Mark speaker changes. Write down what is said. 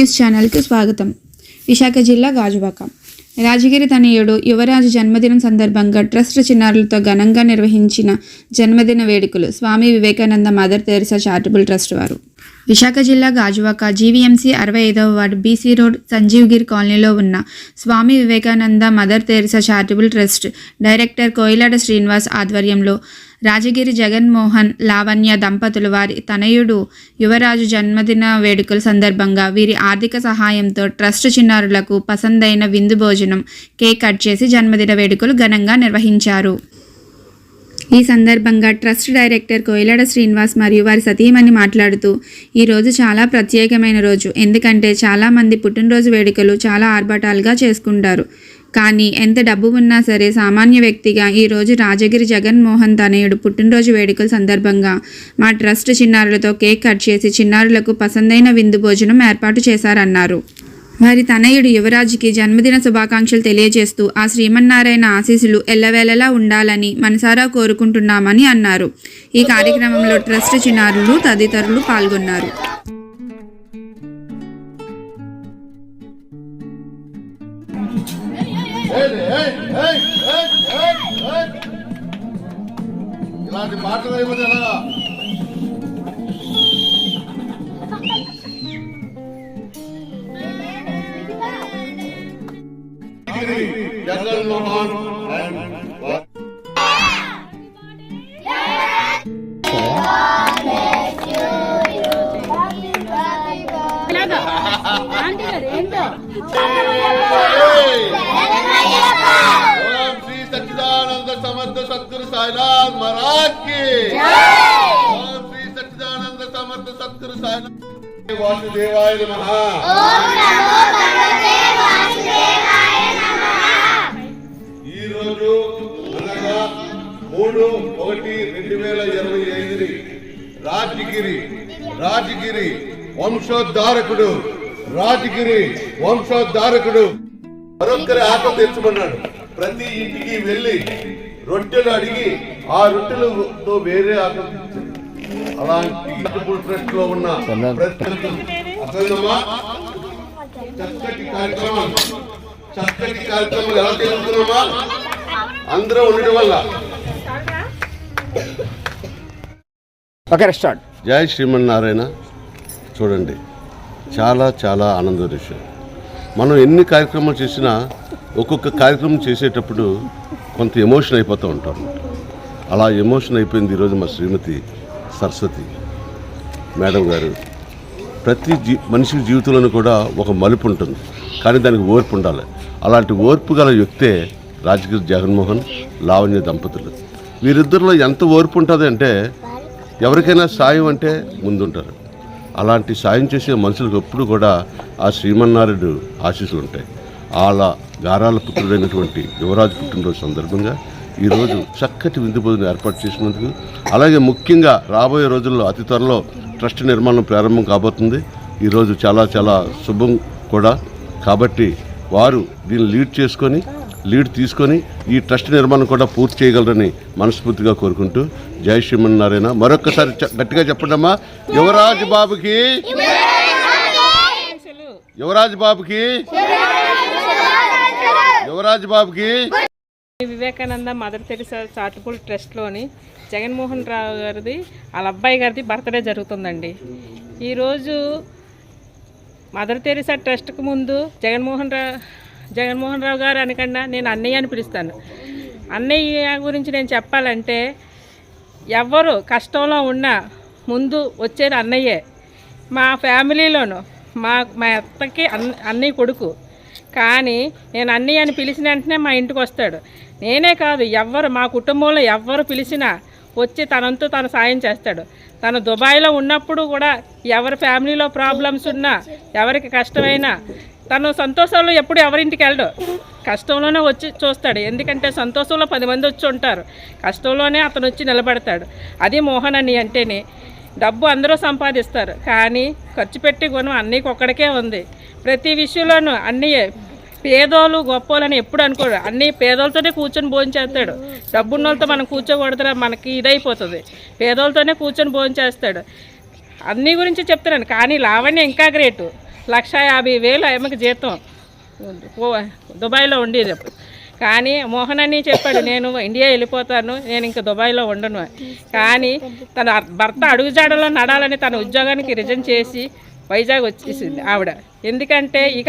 Speaker 1: News ఛానల్కి స్వాగతం. విశాఖ జిల్లా గాజువాక. రాజగిరి తనయుడు యువరాజు జన్మదినం సందర్భంగా ట్రస్ట్ చిన్నారులతో ఘనంగా నిర్వహించిన జన్మదిన వేడుకలు Swami Vivekananda Mother Teresa charitable trust వారు. విశాఖ జిల్లా గాజువాక జీవీఎంసీ అరవై ఐదవ వార్డు బీసీ రోడ్ సంజీవ్గిరి కాలనీలో ఉన్న Swami Vivekananda Mother Teresa charitable trust director Koilada Srinivas ఆధ్వర్యంలో రాజగిరి జగన్మోహన్ లావణ్య దంపతులు వారి తనయుడు యువరాజు జన్మదిన వేడుకల సందర్భంగా వీరి ఆర్థిక సహాయంతో ట్రస్ట్ చిన్నారులకు పసందైన విందు భోజనం కేక్ కట్ చేసి జన్మదిన వేడుకలు ఘనంగా నిర్వహించారు. ఈ సందర్భంగా ట్రస్ట్ డైరెక్టర్ కోయిలాడ శ్రీనివాస్ మరియు వారి సతీమణి మాట్లాడుతూ ఈ రోజు చాలా ప్రత్యేకమైన రోజు. ఎందుకంటే చాలామంది పుట్టినరోజు వేడుకలు చాలా ఆర్భాటాలుగా చేసుకుంటారు. కానీ ఎంత డబ్బు ఉన్నా సరే సామాన్య వ్యక్తిగా ఈరోజు రాజగిరి జగన్మోహన్ తనయుడు పుట్టినరోజు వేడుకల సందర్భంగా మా ట్రస్ట్ చిన్నారులతో కేక్ కట్ చేసి చిన్నారులకు పసందైన విందు భోజనం ఏర్పాటు చేశారన్నారు. వారి తనయుడు యువరాజుకి జన్మదిన శుభాకాంక్షలు తెలియజేస్తూ ఆ శ్రీమన్నారాయణ ఆశీస్సులు ఎల్లవేళలా ఉండాలని మనసారా కోరుకుంటున్నామని అన్నారు. ఈ కార్యక్రమంలో ట్రస్ట్ చిన్నారులు తదితరులు పాల్గొన్నారు.
Speaker 2: ఇలాంటి మాటలు అయిపోతే ఎలా? అండ్ ఓం శ్రీ సచ్చిదానంద సమర్థ సద్గురు సాయినాథ్ మహారాజ్కి శ్రీ సచ్చిదానంద సమర్థ సద్గురు సాయినాథ్. వాసుదేవాయ నమః. ఈ రోజు అనగా మూడు ఒకటి రెండు వేల ఇరవై ఐదుని రాజగిరి రాజగిరి వంశోద్ధారకుడు రాజగిరి వంశోద్ధారకుడు మరొకరి ఆకలి తెచ్చుకున్నాడు. ప్రతి ఇంటికి వెళ్ళి రొట్టెలు అడిగి ఆ రొట్టెలతో వేరే అలాంటి ట్రస్ట్లో ఉన్న చక్కటి కార్యక్రమం. చక్కటి కార్యక్రమం ఎలా తెలుస్తున్నామా అందరూ ఉండడం వల్ల.
Speaker 3: ఓకే స్టార్ట్
Speaker 2: జై శ్రీమన్నారాయణ. చూడండి చాలా చాలా ఆనంద విషయం మనం ఎన్ని కార్యక్రమాలు చేసినా ఒక్కొక్క కార్యక్రమం చేసేటప్పుడు కొంత ఎమోషన్ అయిపోతూ ఉంటాం. అలా ఎమోషన్ అయిపోయింది ఈరోజు మా శ్రీమతి సరస్వతి. మేడం గారు ప్రతి జీ మనిషి జీవితంలోనూ కూడా ఒక మలుపు ఉంటుంది. కానీ దానికి ఓర్పు ఉండాలి. అలాంటి ఓర్పు గల వ్యక్తే రాజగిరి జగన్మోహన్ లావణ్య దంపతులు. వీరిద్దరిలో ఎంత ఓర్పు ఉంటుంది అంటే ఎవరికైనా సాయం అంటే ముందుంటారు. అలాంటి సాయం చేసే మనుషులకు ఎప్పుడు కూడా ఆ శ్రీమన్నారాయుడు ఆశీస్సులు ఉంటాయి. వాళ్ళ గారాల పుత్రుడైనటువంటి యువరాజు పుట్టినరోజు సందర్భంగా ఈరోజు చక్కటి విందు భోజనం ఏర్పాటు చేసినందుకు అలాగే ముఖ్యంగా రాబోయే రోజుల్లో అతి త్వరలో ట్రస్ట్ నిర్మాణం ప్రారంభం కాబోతుంది. ఈరోజు చాలా చాలా శుభం కూడా. కాబట్టి వారు దీన్ని లీడ్ చేసుకొని లీడ్ తీసుకొని ఈ ట్రస్ట్ నిర్మాణం కూడా పూర్తి చేయగలరని మనస్ఫూర్తిగా కోరుకుంటూ జై శ్రీమన్నారాయణ. మరొక్కసారి చె- గట్టిగా చెప్పండమ్మా యువరాజు బాబుకి యువరాజు బాబుకి యువరాజు బాబుకి.
Speaker 4: వివేకానంద మదర్ తెరిసా చారిటబుల్ ట్రస్ట్లోని జగన్మోహన్ రావు గారిది వాళ్ళ అబ్బాయి గారిది బర్త్డే జరుగుతుందండి. ఈరోజు మదర్ తెరిసా ట్రస్ట్కు ముందు జగన్మోహన్ రా జగన్మోహన్ రావు గారు అనకుండా నేను అన్నయ్య అని పిలుస్తాను. అన్నయ్య గురించి నేను చెప్పాలంటే ఎవ్వరు కష్టంలో ఉన్నా ముందు వచ్చేది అన్నయ్యే. మా ఫ్యామిలీలోను మా మా అత్తకి అన్న అన్నయ్య కొడుకు. కానీ నేను అన్నయ్య అని పిలిచిన వెంటనే మా ఇంటికి వస్తాడు. నేనే కాదు ఎవ్వరు మా కుటుంబంలో ఎవ్వరు పిలిచినా వచ్చి తనంతు తను సాయం చేస్తాడు. తను దుబాయ్లో ఉన్నప్పుడు కూడా ఎవరి ఫ్యామిలీలో ప్రాబ్లమ్స్ ఉన్నా ఎవరికి కష్టమైనా తను సంతోషంలో ఎప్పుడు ఎవరింటికి వెళ్ళడు. కష్టంలోనే వచ్చి చూస్తాడు. ఎందుకంటే సంతోషంలో పది మంది వచ్చి ఉంటారు. కష్టంలోనే అతను వచ్చి నిలబడతాడు. అది మోహన్ అని అంటేనే డబ్బు అందరూ సంపాదిస్తారు. కానీ ఖర్చు పెట్టి గుణం అన్నీ ఒక్కడికే ఉంది. ప్రతి విషయంలోనూ అన్నీ పేదోళ్ళు గొప్పోళ్ళని ఎప్పుడు అనుకోడు అన్ని పేదోళ్ళతోనే కూర్చొని భోజనం చేస్తాడు. డబ్బున్న మనం కూర్చోకూడదురా మనకి ఇదైపోతుంది. పేదోళ్ళతోనే కూర్చొని భోజనం చేస్తాడు. అన్ని గురించి చెప్తున్నాను. కానీ లావణ్య ఇంకా గ్రేటు. లక్ష యాభై వేలు ఆమెకు జీతం. దుబాయ్లో ఉండేది అప్పుడు. కానీ మోహన్ అని చెప్పాడు నేను ఇండియా వెళ్ళిపోతాను నేను ఇంకా దుబాయ్లో ఉండను కానీ తన భర్త అడుగుజాడలో నడాలని తన ఉద్యోగానికి రిజైన్ చేసి వైజాగ్ వచ్చేసింది ఆవిడ. ఎందుకంటే ఈ